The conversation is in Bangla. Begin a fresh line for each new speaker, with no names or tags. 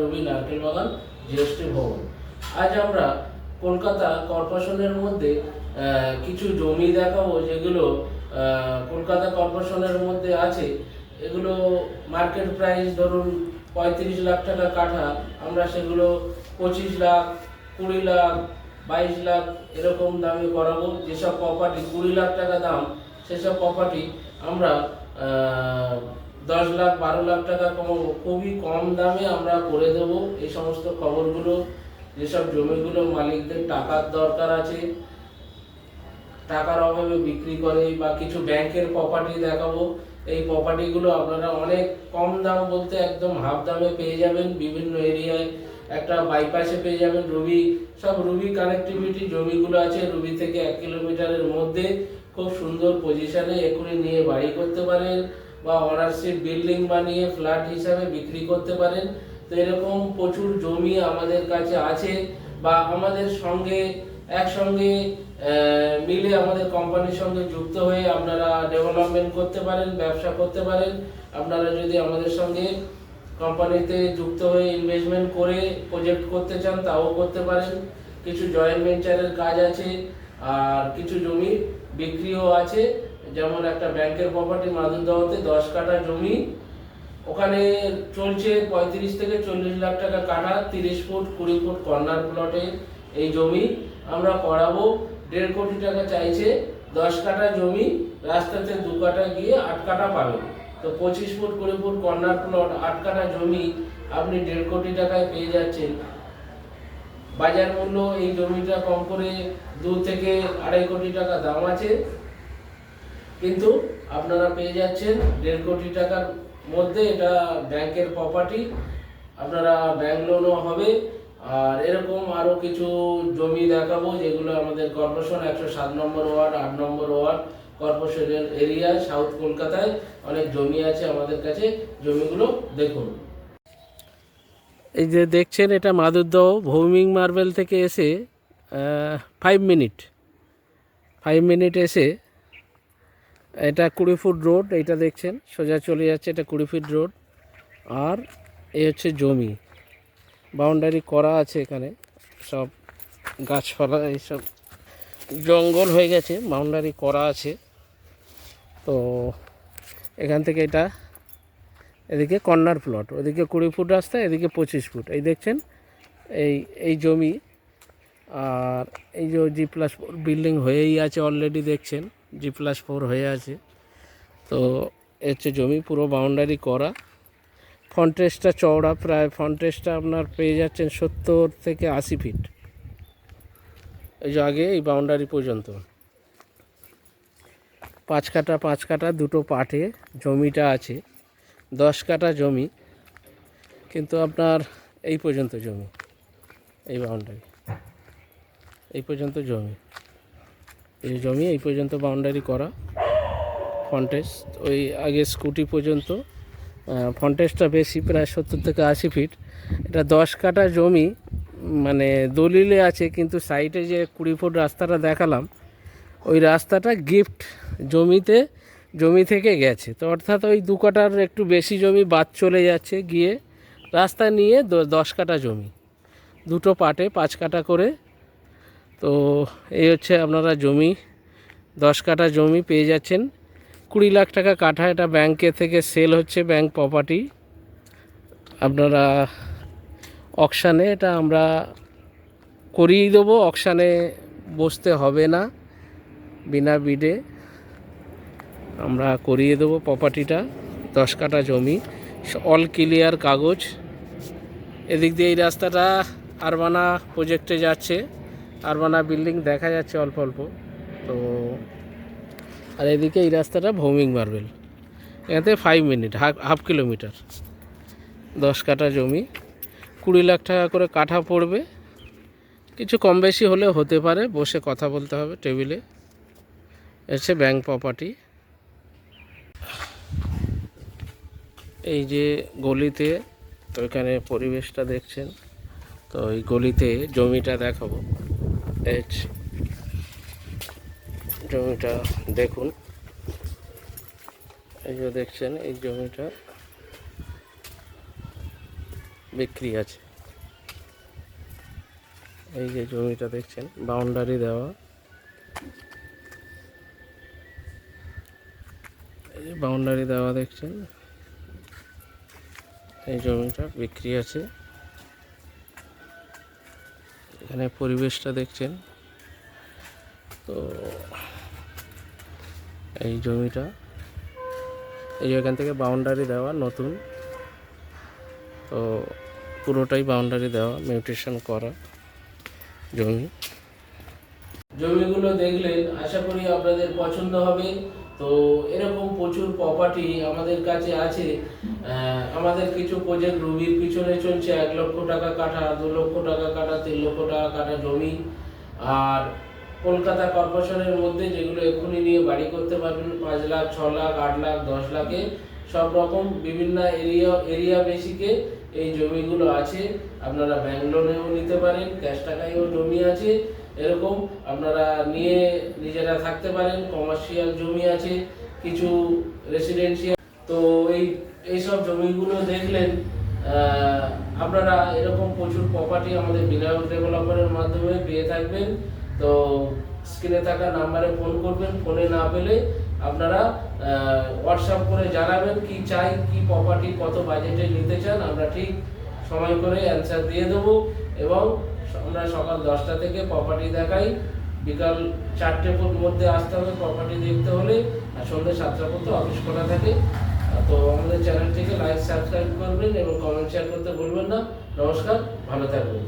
রবি নারকেল বাগান, জিএসটি ভবন। আজ আমরা কলকাতা কর্পোরেশনের মধ্যে কিছু জমি দেখাবো যেগুলো কলকাতা কর্পোরেশনের মধ্যে আছে। এগুলো মার্কেট প্রাইস ধরুন পঁয়ত্রিশ লাখ টাকা কাঠা। আমরা সেগুলো পঁচিশ লাখ, কুড়ি লাখ, বাইশ লাখ এরকম দামে করাবো। যেসব প্রপার্টি কুড়ি লাখ টাকা দাম, সেসব প্রপার্টি আমরা দশ লাখ, বারো লাখ টাকা কম, খুবই কম দামে আমরা করে দেব। এই সমস্ত খবরগুলো, যেসব জমিগুলো মালিকদের টাকার দরকার আছে, টাকার অভাবে বিক্রি করে বা কিছু ব্যাংকের প্রপার্টি দেখাবো, এই প্রপার্টিগুলো আপনারা অনেক কম দাম বলতে একদম হাফ দামে পেয়ে যাবেন। বিভিন্ন এরিয়ায় একটা বাইপাসে পেয়ে যাবেন রুবি, সব রুবি কানেক্টিভিটি জমিগুলো আছে, রুবি থেকে এক কিলোমিটারের মধ্যে। খুব সুন্দর পজিশনে এখনই নিয়ে বাড়ি করতে পারেন। বা অনারশিপ বিল্ডিং বানিয়ে ফ্ল্যাট হিসাবে বিক্রি করতে পারেন। তো এরকম প্রচুর জমি আমাদের কাছে আছে বা আমাদের সঙ্গে, একসঙ্গে মিলে আমাদের কোম্পানির সঙ্গে যুক্ত হয়ে আপনারা ডেভেলপমেন্ট করতে পারেন, ব্যবসা করতে পারেন। আপনারা যদি আমাদের সঙ্গে কোম্পানিতে যুক্ত হয়ে ইনভেস্টমেন্ট করে প্রজেক্ট করতে চান, তাও করতে পারেন। কিছু জয়েন্ট ভেঞ্চারের কাজ আছে, আর কিছু জমি বিক্রিও আছে। যেমন একটা ব্যাংকের প্রপার্টি মাদুরদহতে দশ কাঠা জমি, ওখানে চলছে পঁয়ত্রিশ থেকে চল্লিশ লাখ টাকা কাঠা, তিরিশ ফুট, কুড়ি ফুট কর্নার প্লটে এই জমি আমরা করাবো। দেড় কোটি টাকা চাইছে দশ কাঠা জমি, রাস্তাতে দু কাঠা গিয়ে আট কাঠা পাবে। তো পঁচিশ ফুট, কুড়ি ফুট কর্নার প্লট আট কাঠা জমি আপনি দেড় কোটি টাকায় পেয়ে যাচ্ছেন। বাজার মূল্য এই জমিটা কম করে দু থেকে আড়াই কোটি টাকা দাম আছে। কিন্তু আপনারা পেয়ে যাচ্ছেন দেড় কোটি টাকার মধ্যে এটা ব্যাংকের প্রপার্টি আপনারা ব্যাংক লোনও হবে। আর এরকম আরও কিছু জমি দেখাবো যেগুলো আমাদের কর্পোরেশন একশো সাত নম্বর ওয়ার্ড, আট নম্বর ওয়ার্ড কর্পোরেশনের এরিয়া সাউথ কলকাতায় অনেক জমি আছে আমাদের কাছে। জমিগুলো দেখুন। এই যে দেখছেন, এটা মাদুরদহ, ভৌমিক মার্বেল থেকে এসে ফাইভ মিনিট ফাইভ মিনিট এসে এটা কুড়ি ফুট রোড, এইটা দেখছেন, সোজা চলে যাচ্ছে এটা কুড়ি ফিট রোড। আর এই হচ্ছে জমি, বাউন্ডারি করা আছে এখানে, সব গাছপালা, এইসব জঙ্গল হয়ে গেছে, বাউন্ডারি করা আছে। তো এখান থেকে এটা এদিকে কর্নার প্লট, ওদিকে কুড়ি ফুট রাস্তা, এদিকে পঁচিশ ফুট। এই দেখছেন, এই এই জমি, আর এই যে জি প্লাস বিল্ডিং হয়েই আছে অলরেডি, দেখছেন। জি প্লাস ফোর হয়ে আছে। তো হচ্ছে জমি পুরো বাউন্ডারি করা। ফন্টেসটা চওড়া প্রায় ফন্টেসটা আপনার পেয়ে যাচ্ছেন সত্তর থেকে আশি ফিট এই যে আগে এই বাউন্ডারি পর্যন্ত। পাঁচ কাটা পাঁচ কাটা দুটো পাটে জমিটা আছে। দশ কাটা জমি, কিন্তু আপনার এই পর্যন্ত জমি। এই বাউন্ডারি এই পর্যন্ত জমি। এই জমি, এই পর্যন্ত বাউন্ডারি করা ফন্টেস ওই আগে স্কুটি পর্যন্ত ফন্টেসটা বেশি, প্রায় সত্তর থেকে আশি ফিট এটা দশ কাটা জমি মানে দলিলে আছে, কিন্তু সাইডে যে কুড়ি ফুট রাস্তাটা দেখালাম, ওই রাস্তাটা গিফট জমিতে, জমি থেকে গেছে। তো অর্থাৎ ওই দু কাটার একটু বেশি জমি বাদ চলে যাচ্ছে গিয়ে, রাস্তা নিয়ে দশ কাটা জমি। দুটো পাটে পাঁচ কাটা করে তো এই হচ্ছে আপনারা জমি, দশ কাঠা জমি পেয়ে যাচ্ছেন। কুড়ি লাখ টাকা কাঠা এটা ব্যাংকে থেকে সেল হচ্ছে ব্যাংক প্রপার্টি আপনারা অকশানে এটা আমরা করিয়ে দেবো অকশানে বসতে হবে না, বিনা বিডে আমরা করিয়ে দেবো প্রপার্টিটা দশ কাঠা জমি অল ক্লিয়ার কাগজ। এদিক দিয়ে এই রাস্তাটা আরবানা প্রজেক্টে যাচ্ছে। আরবানা বিল্ডিং দেখা যাচ্ছে অল্প অল্প। তো আর এদিকে এই রাস্তাটা ভৌমিক মার্বেল। এখান থেকে five minute half half kilometre দশ কাঠা জমি। কুড়ি লাখ টাকা করে কাঠা পড়বে। কিছু কম বেশি হলে হতে পারে, বসে কথা বলতে হবে টেবিলে। এসে ব্যাংক প্রপার্টি এই যে গলিতে, তো এখানে পরিবেশটা দেখছেন। তো এই গলিতে জমিটা দেখাবো। এই জমিটা দেখুন। এই যে দেখছেন, এই জমিটা বিক্রি আছে। এই যে জমিটা দেখছেন বাউন্ডারি দেওয়া। এই যে বাউন্ডারি দেওয়া দেখছেন, এই জমিটা বিক্রি আছে। এখানে পরিবেশটা দেখছেন। তো এই জমিটা, এই এখান থেকে বাউন্ডারি দেওয়া নতুন, তো পুরোটাই বাউন্ডারি দেওয়া মিউটেশন করা জমি। জমিগুলো দেখলেন, আশা করি আপনাদের পছন্দ হবে। তো এরকম প্রচুর প্রপার্টি আমাদের কাছে আছে। আমাদের কিছু প্রজেক্ট রুবির পিছনে চলছে, এক লক্ষ টাকা কাটা দু লক্ষ টাকা কাটা তিন লক্ষ টাকা কাটা জমি। আর কলকাতা কর্পোরেশনের মধ্যে যেগুলো এক্ষুনি নিয়ে বাড়ি করতে পারবেন, পাঁচ লাখ, ছ লাখ, আট লাখ, দশ লাখে, সব রকম বিভিন্ন এরিয়া এরিয়া বেসিকে এই জমিগুলো আছে। আপনারা ব্যাংক লোনেও নিতে পারেন ক্যাশ টাকায়ও জমি আছে। এরকম আপনারা নিয়ে নিজেরা থাকতে পারেন কমার্শিয়াল জমি আছে, কিছু রেসিডেন্সিয়াল তো এই এইসব জমিগুলো দেখলেন আপনারা এরকম প্রচুর প্রপার্টি আমাদের বিনায়ক ডেভেলপারের মাধ্যমে পেয়ে থাকবেন। তো স্ক্রিনে থাকা নাম্বারে ফোন করবেন ফোনে না পেলে আপনারা হোয়াটসঅ্যাপ করে জানাবেন কি চাই, কি প্রপার্টি কত বাজেটে নিতে চান, আমরা ঠিক সময় করে অ্যান্সার দিয়ে দেবো এবং আমরা সকাল দশটা থেকে প্রপার্টি দেখাই। বিকাল চারটে মধ্যে আসতে হবে প্রপার্টি দেখতে হলে, আর সন্ধ্যে সাতটা পর্যন্ত অফিস খোলা থাকে। তো আমাদের চ্যানেলটিকে লাইক সাবস্ক্রাইব করবেন এবং কমেন্ট শেয়ার করতে ভুলবেন না। নমস্কার, ভালো থাকবেন।